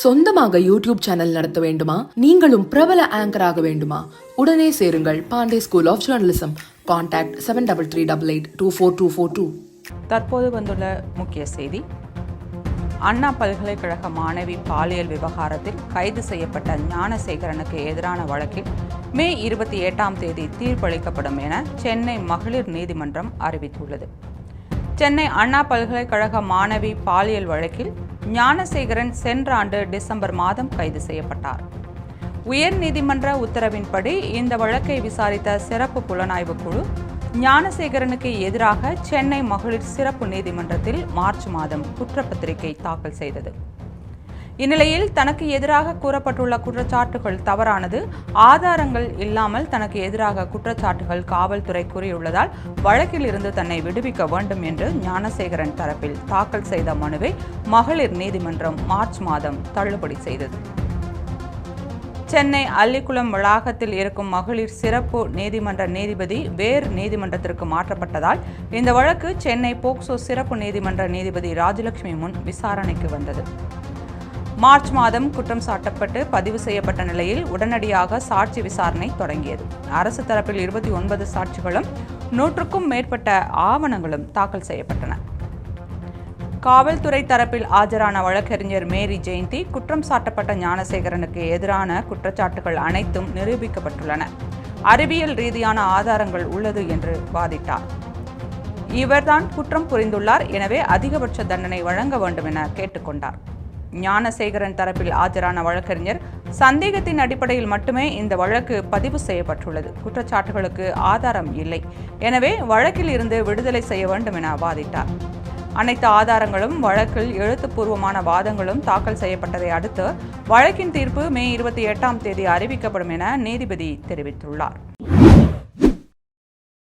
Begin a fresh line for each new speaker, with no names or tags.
சொந்தமாக YouTube channel நடத்த வேண்டுமா? நீங்களும் பிரபல ஆங்கராக வேண்டுமா? உடனே சேருங்கள் Pandey school of journalism contact seven double three double eight two four two four two
தற்போது வந்துள்ள முக்கிய செய்தி. அண்ணா பல்கலைக்கழக மாணவி பாலியல் விவகாரத்தில் கைது செய்யப்பட்ட ஞானசேகரனுக்கு எதிரான வழக்கில் மே இருபத்தி எட்டாம் தேதி தீர்ப்பளிக்கப்படும் என சென்னை மகளிர் நீதிமன்றம் அறிவித்துள்ளது. சென்னை அண்ணா பல்கலைக்கழக மாணவி பாலியல் வழக்கில் ஞானசேகரன் சென்ற ஆண்டு டிசம்பர் மாதம் கைது செய்யப்பட்டார். உயர் நீதிமன்ற உத்தரவின்படி இந்த வழக்கை விசாரித்த சிறப்பு புலனாய்வு குழு ஞானசேகரனுக்கு எதிராக சென்னை மகளிர் சிறப்பு நீதிமன்றத்தில் மார்ச் மாதம் குற்றப்பத்திரிகை தாக்கல் செய்தது. இந்நிலையில் தனக்கு எதிராக கூறப்பட்டுள்ள குற்றச்சாட்டுகள் தவறானது. ஆதாரங்கள் இல்லாமல் தனக்கு எதிராக குற்றச்சாட்டுகள் காவல்துறை கூறியுள்ளதால் வழக்கில் இருந்து தன்னை விடுவிக்க வேண்டும் என்று ஞானசேகரன் தரப்பில் தாக்கல் செய்த மனுவை மகளிர் நீதிமன்றம் மார்ச் மாதம் தள்ளுபடி செய்தது. சென்னை அல்லிக்குளம் வளாகத்தில் இருக்கும் மகளிர் சிறப்பு நீதிமன்ற நீதிபதி வேறு நீதிமன்றத்திற்கு மாற்றப்பட்டதால் இந்த வழக்கு சென்னை போக்சோ சிறப்பு நீதிமன்ற நீதிபதி ராஜலட்சுமி முன் விசாரணைக்கு வந்தது. மார்ச் மாதம் குற்றம் சாட்டப்பட்டு பதிவு செய்யப்பட்ட நிலையில் உடனடியாக சாட்சி விசாரணை தொடங்கியது. அரசு தரப்பில் இருபத்தி ஒன்பது சாட்சிகளும் நூற்றுக்கும் மேற்பட்ட ஆவணங்களும் தாக்கல் செய்யப்பட்டன. காவல்துறை தரப்பில் ஆஜரான வழக்கறிஞர் மேரி ஜெயந்தி குற்றம் சாட்டப்பட்ட ஞானசேகரனுக்கு எதிரான குற்றச்சாட்டுகள் அனைத்தும் நிரூபிக்கப்பட்டுள்ளன. அறிவியல் ரீதியான ஆதாரங்கள் உள்ளது என்று வாதிட்டார். இவர்தான் குற்றம் புரிந்துள்ளார் எனவே அதிகபட்ச தண்டனை வழங்க வேண்டும் என கேட்டுக்கொண்டார். ஞானசேகரன் தரப்பில் ஆஜரான வழக்கறிஞர் சந்தேகத்தின் அடிப்படையில் மட்டுமே இந்த வழக்கு பதிவு செய்யப்பட்டுள்ளது. குற்றச்சாட்டுகளுக்கு ஆதாரம் இல்லை. எனவே வழக்கில் இருந்து விடுதலை செய்ய வேண்டும் என வாதிட்டார். அனைத்து ஆதாரங்களும் வழக்கில் எழுத்துப்பூர்வமான வாதங்களும் தாக்கல் செய்யப்பட்டதை அடுத்து வழக்கின் தீர்ப்பு மே இருபத்தி எட்டாம் தேதி அறிவிக்கப்படும் என நீதிபதி தெரிவித்துள்ளார்.